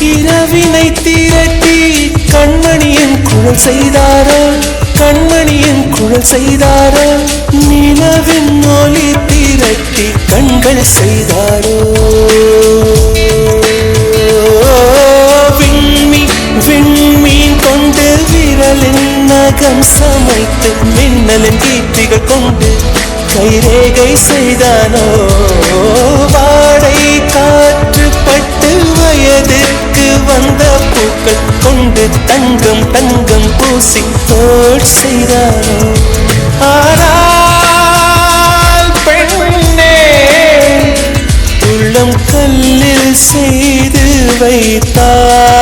இரவினை திரட்டி கண்மணியின் குழல் செய்தாரோ கண்மணியின் குழல் செய்தாரோ நிலவின் ஒளி திரட்டி கண்கள் செய்தாரோ. விண்மீன் விண்மீன் கொண்டு விரலின் நகம் சமைத்து மின்னலின் கீர்த்திகள் கொண்டு கைரேகை செய்தானோ? கொண்டு தங்கம் தங்கம் பூசி தோல் செய்தானோ? ஆனால் பெண்ணே உள்ளம் கல்லில் செய்து வைத்தானோ?